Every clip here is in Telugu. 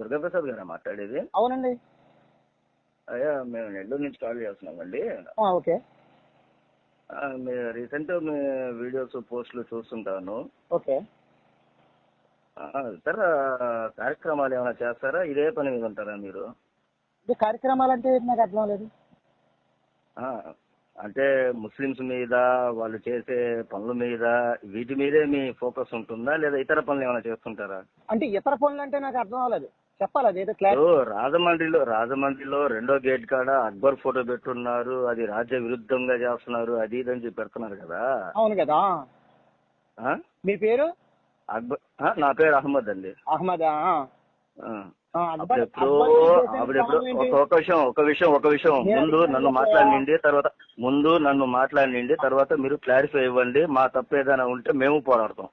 దుర్గాప్రసాద్ గారా మాట్లాడేది? అవునండి. అయ్యా మేము నెల్లూరు నుంచి కాల్ చేస్తున్నామండి. ఓకే. రీసెంట్ మీ వీడియోస్ పోస్టులు చూస్తుంటాను. ఓకే. ఇతర కార్యక్రమాలు ఏమైనా చేస్తారా? ఇదే పని మీద ఉంటారా మీరు? కార్యక్రమాలు అంటే నాకు అర్థం లేదు అంటే ముస్లిమ్స్ మీద వాళ్ళు చేసే పనుల మీద వీటి మీదే మీ ఫోకస్ ఉంటుందా? లేదా ఇతర పనులు ఏమైనా చేస్తుంటారా? అంటే ఇతర పనులు అంటే నాకు అర్థం అవ్వలేదు. చెప్పాలి క్లాస్ రాజమండ్రిలో రాజమండ్రిలో రెండో గేట్ కాడ అక్బర్ ఫోటో పెట్టున్నారు అది రాజ్య విరుద్ధంగా చేస్తున్నారు అది ఇది అని చెప్పి పెడుతున్నారు కదా. అవును కదా? మీ పేరు? అక్బర్ నా పేరు అహ్మద్ అండి. అహ్మదా? అప్పుడెప్పుడు అప్పుడెప్పుడు? ఒక విషయం ఒక విషయం ఒక విషయం. ముందు నన్ను? మాట్లాడినండి తర్వాత ముందు నన్ను మాట్లాడినండి తర్వాత మీరు క్లారిఫై ఇవ్వండి మా తప్పు ఏదైనా ఉంటే మేము పోరాడతాం.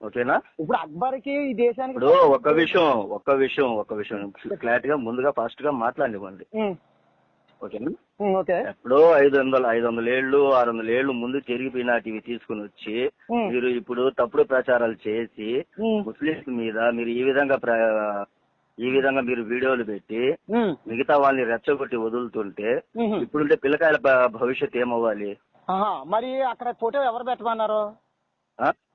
ఓకేనా? ఇప్పుడు అక్బర్కి ఈ దేశానికి ఇప్పుడు ఒక విషయం ఒక విషయం ఒక విషయం. క్లారిటీగా ముందుగా ఫాస్ట్గా మాట్లాడివ్వండి ఓకేనా? ఎప్పుడో ఐదు వందల ఐదు వందల ఏళ్ళు ఆరు వందల ఏళ్ళు ముందు జరిగిపోయినాటివి తీసుకుని వచ్చి మీరు ఇప్పుడు తప్పుడు ప్రచారాలు చేసి ఉమ్, ముస్లింస్ మీద మీరు ఈ విధంగా ఈ విధంగా మీరు వీడియోలు పెట్టి మిగతా వాళ్ళని రెచ్చగొట్టి వదులుతుంటే. ఇప్పుడుంటే పిల్లకాయల భవిష్యత్ ఏమవ్వాలి? మరి అక్కడ ఫోటో ఎవరు పెట్టమన్నారు?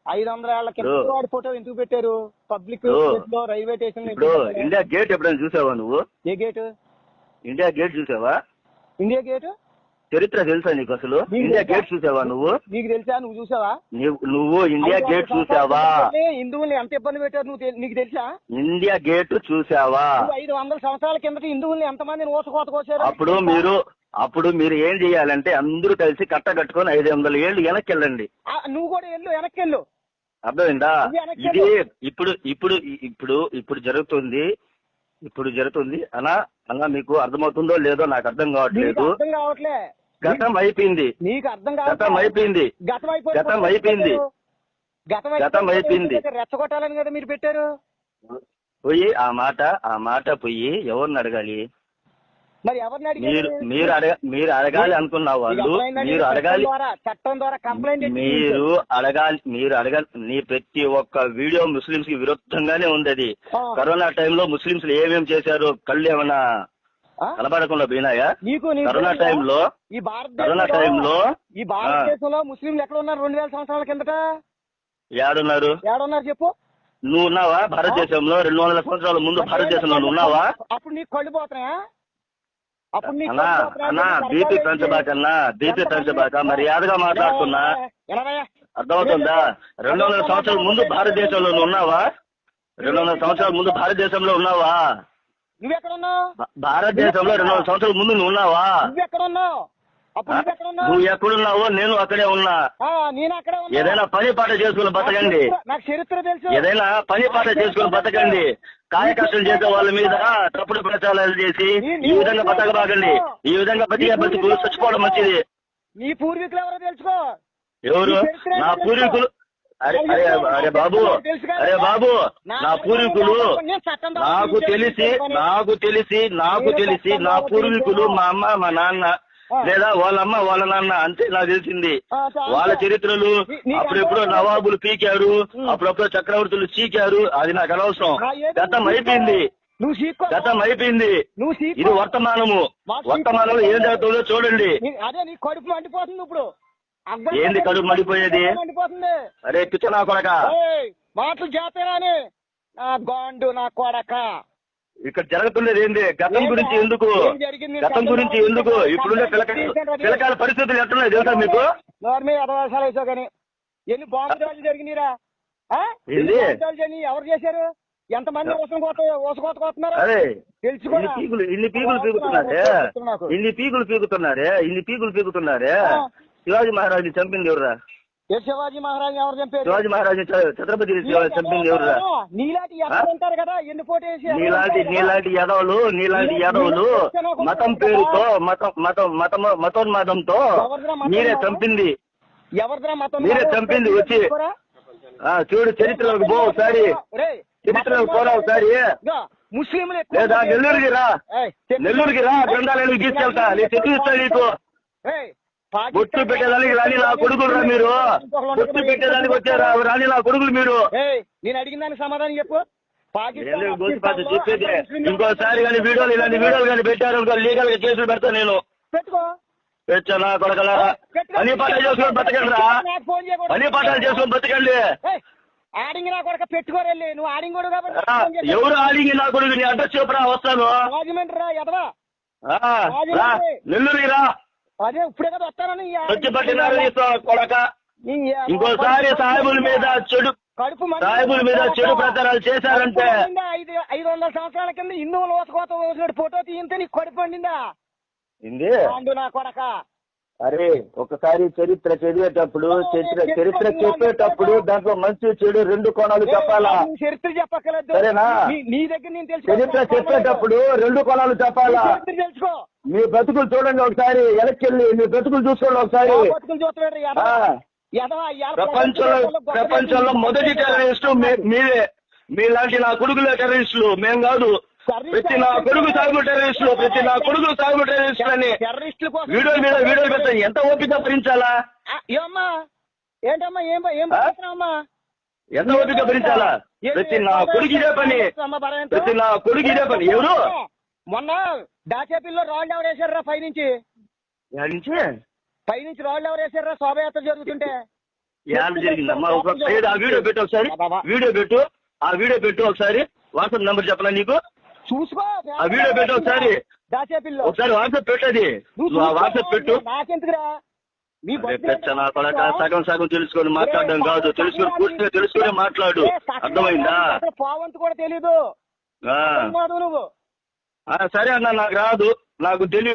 ఐదు వందల ఏళ్ళ కింద ఫోటో ఎందుకు పెట్టారు? పబ్లిక్లో రైల్వే స్టేషన్? ఇండియా గేట్ ఎప్పుడైనా చూసావా నువ్వు? ఏ గేట్? ఇండియా గేట్ చూసావా? India gate? చరిత్ర తెలుసా నీకు అసలు? ఇండియా? గేట్ చూసావా నువ్వు? నీకు తెలుసా? నువ్వు చూసావా? నీవు- నువ్వు ఇండియా గేట్ చూసావా? హిందువుల్ని ఎంత ఇబ్బంది పెట్టారు నువ్వు నీకు తెలుసా? ఇండియా గేట్ చూసావా? ఐదు వందల సంవత్సరాల కిందట హిందువుల్ని ఎంతమందిని ఊసకోత కోసారు? అప్పుడు మీరు అప్పుడు మీరు ఏం చేయాలంటే అందరూ కలిసి కట్ట కట్టుకొని ఐదు వందల ఏళ్ళు వెనక్కి వెళ్ళండి నువ్వు కూడా వెళ్ళు వెనక్కి వెళ్ళు అర్థమైందా ఇది. ఇప్పుడు ఇప్పుడు ఇప్పుడు ఇప్పుడు జరుగుతుంది ఇప్పుడు జరుగుతుంది. అలా అలా మీకు అర్థమవుతుందో లేదో నాకు అర్థం కావట్లేదు. అర్థం కావట్లే. గతం అయిపోయింది. నీకు అర్థం గతం అయిపోయింది. గతం అయిపోయింది. గతం అయిపోయింది. గతం గతం అయిపోయింది. రెచ్చగొట్టాలని కదా మీరు పెట్టారు. పోయి ఆ మాట ఆ మాట పోయి ఎవరిని అడగాలి? మరి ఎవరిని మీరు అడిగారు మీరు అడగ మీరు అడగాలి అనుకున్న వాళ్ళు? మీరు అడగాలి. చట్టం ద్వారా కంప్లైంట్ మీరు అడగాలి మీరు అడగాలి. నీ ప్రతి ఒక్క వీడియో ముస్లింస్కి విరుద్ధంగానే ఉంది. కరోనా టైంలో ముస్లింస్ ఏమేమి చేశారు? కళ్ళు ఏమన్నా? కనబడకుండా పోయినాయా? కరోనా? టైంలో ఈ కరోనా టైంలో ఈ భారతదేశంలో ముస్లింలు ఎక్కడ ఉన్నారు రెండు వేల సంవత్సరాల కిందట? ఏడున్నారు ఏడున్నారు చెప్పు. నువ్వు ఉన్నావా? భారతదేశంలో రెండు వందల సంవత్సరాల ముందు భారతదేశంలో నువ్వు ఉన్నావా? అప్పుడు నీకు కళ్ళు పోతున్నాయా? అప్పుడు అన్నా బీపీ పెంచబాకన్నా బీపీ పెంచబాక మర్యాదగా మాట్లాడుతున్నా. అర్థమవుతుందా? రెండు వందల సంవత్సరాల ముందు భారతదేశంలో నువ్వు ఉన్నావా? రెండు వందల సంవత్సరాల ముందు భారతదేశంలో ఉన్నావా? నువ్వెక్కడున్నావు భారతదేశంలో రెండు వందల సంవత్సరాల ముందు నువ్వు ఉన్నావా? నువ్వెక్కడున్నావు నువ్వు ఎక్కడున్నావో నేను అక్కడే ఉన్నా. నేను అక్కడే ఉన్నా ఏదైనా పని పాట చేసుకుని బతకండి. నాకు చరిత్ర- తెలుసు. ఏదైనా పని పాట చేసుకుని బతకండి. కష్టం చేసే వాళ్ళ మీద తప్పుడు ప్రచారాలు చేసి ఈ విధంగా బతకబాగండి ఈ విధంగా బతికే బతుకు చచ్చిపోవడం మంచిది. నీ పూర్వీకులు ఎవరో తెలుసుకో. ఎవరు? నా పూర్వీకులు అరే అరే అరే బాబు అరే బాబు నా పూర్వీకులు నాకు తెలిసి నాకు తెలిసి నాకు తెలిసి నా పూర్వీకులు మా అమ్మ మా నాన్న లేదా వాళ్ళ అమ్మ వాళ్ళ నాన్న అంతే నాకు తెలిసింది. వాళ్ళ చరిత్రలు అప్పుడెప్పుడో నవాబులు పీకారు అప్పుడప్పుడు చక్రవర్తులు చీకారు అది నాకు అనవసరం. గతం అయిపోయింది. గతం అయిపోయింది. ఇది వర్తమానము. వర్తమానంలో ఏం జరుగుతుందో చూడండి. నీ- అదే నీ కడుపు మండిపోతుంది ఇప్పుడు. ఏంది కడుపు మండిపోయేది? అరే పిచ్చనా కొడక? మాటలు చేతేరాని నా గాండు నా కొడక. ఇక్కడ జరుగుతున్నది ఏంది? గతం గురించి ఎందుకు? గతం గురించి ఎందుకు? ఇప్పుడున్న పిల్లకాయల పరిస్థితులు ఎట్లున్నాయి తెలుసా మీకు? అదవాసాలు వేసావు కానీ ఎన్ని బాంబు దాడులు జరిగినాయిరా? ఎవరు చేశారు? ఎంతమంది ఊసకోత కోతున్నారు. ఇన్ని పీకులు పీకుతున్నారే? నాకు. ఇన్ని పీకులు పీకుతున్నారే? ఇన్ని పీకులు పీకుతున్నారే? ఆ. శివాజీ మహారాజుని చంపింది ఎవరురా? ఏ శివాజీ మహారాజ్ ఎవరు చంపారు శివాజీ మహారాజు ఛత్రపతి చంపింది ఎవరురా? నీలాంటి ఎక్కడ ఉంటారు కదా ఎన్ని నీలాంటి? నీలాంటి యదవులు నీలాంటి యదవులు మతం పేరుతో మతం మతం మతం మతోన్మాదంతో మీరే చంపింది. మతం మీరే చంపింది వచ్చి. ఆ చూడు చరిత్రలోకి పో ఒకసారి. చరిత్రలోకి పోరా ఒకసారి. ముస్లింలు లేదా నెల్లూరుకి రా. నెల్లూరుకి రా గ్రంథాలయానికి తీసుకెళ్తా. నేను చదివిస్తా నీకు. బొట్టు పెట్టేదానికి రాని నా కొడుకులు రా మీరు. బొట్టు పెట్టేదానికి వచ్చారా? రాని నా కొడుకులు మీరు. నేను అడిగిన దానికి సమాధానం చెప్పు. పాకిస్తాన్ చెప్పేది? ఇంకోసారి కానీ వీడియోలు ఇలాంటి వీడియోలు కానీ పెట్టారు అనుకో లీగల్గా కేసులు పెడతా నేను. పెట్టుకో. కొడకలారా పెట్టుకో. పని పాఠాలు చేసుకొని బతకండి రా. పని పాఠాలు చేసుకొని బతకండి. ఏయ్, ఆడింగి నా కొడక పెట్టుకోరెళ్ళి. నువ్వు ఆడింగోడు కాబట్టి ఆ, ఫోన్ చేశాను. ఎవరు ఆడింగి నా కొడుకు? నీ అడ్రస్ చెప్పురా వస్తాను. రాజమండ్రి రా ఎదవా? ఆ, రా. నెల్లూరు రా. అదే ఇప్పుడే కదా వస్తానని కొడక. ఇంకోసారి సాహెబుల మీద చెడు కడుపు సాహెబుల మీద చెడు ప్రచారాలు చేశారంటే? ఐదు ఐదు వందల సంవత్సరాల కింద హిందువులు ఓసుకోత ఫోటో తీయంతే నీకు కడుపు పండిందా ఇంది పాండు నా కొడక. అరే ఒకసారి చరిత్ర చదివేటప్పుడు చరిత్ర చరిత్ర చెప్పేటప్పుడు దాంట్లో మంచి చెడు రెండు కోణాలు చెప్పాలా? చరిత్ర చెప్పక్కర్లేదు. సరేనా? నీ- దగ్గర నేను తెలుసు చరిత్ర చెప్పేటప్పుడు రెండు కోణాలు చెప్పాలా? తెలుసుకో. మీ బ్రతుకులు చూడండి ఒకసారి వెనక్కి మీ బ్రతుకులు చూసుకోండి ఒకసారి. ప్రపంచంలో ప్రపంచంలో మొదటి టెర్రరిస్టు మీ- మీరే. మీలాంటి నా కొడుకులే టెర్రరిస్టులు మేం కాదు. ప్రతి నా కొడుకు సాగు టెర్రరిస్టులు ప్రతి నా కొడుకు సాగు టెర్రరిస్టులు అని వీడియో మీద వీడియో పెడతాను ఎంత ఓపిక భరించాలా? ఏంటమ్మా? ఏం ఏం? ఎంత ఓపిక భరించాలా? ప్రతి నా కొడుకు ఇదే పని? ప్రతి నా కొడుకు ఇదే పని. ఎవరు? మొన్న దాచేపిల్లో రాళ్ళు ఎవరు వేసారా పై నుంచి పై నుంచి రాళ్ళు ఎవరు వేసారా శోభయాత్ర జరుగుతుంటే? జరిగిందమ్మా ఒక వీడియో పెట్టు ఒకసారి. వీడియో పెట్టు. ఆ వీడియో పెట్టు ఒకసారి. వాట్సాప్ నెంబర్ చెప్పనా నీకు? చూసుకో. ఆ వీడియో పెట్టు ఒకసారి. దాచేపిల్లో ఒకసారి వాట్సాప్ పెట్టది వాట్సాప్ పెట్టు. నాకెందుకురా? సగం సగం తెలుసుకొని మాట్లాడడం కాదు. తెలుసుకొని పూర్తిగా తెలుసుకొని మాట్లాడు. అర్థమైందా? పావంతు కూడా తెలీదు. నువ్వు? సరే అన్న నాకు రాదు. నాకు తెలియదు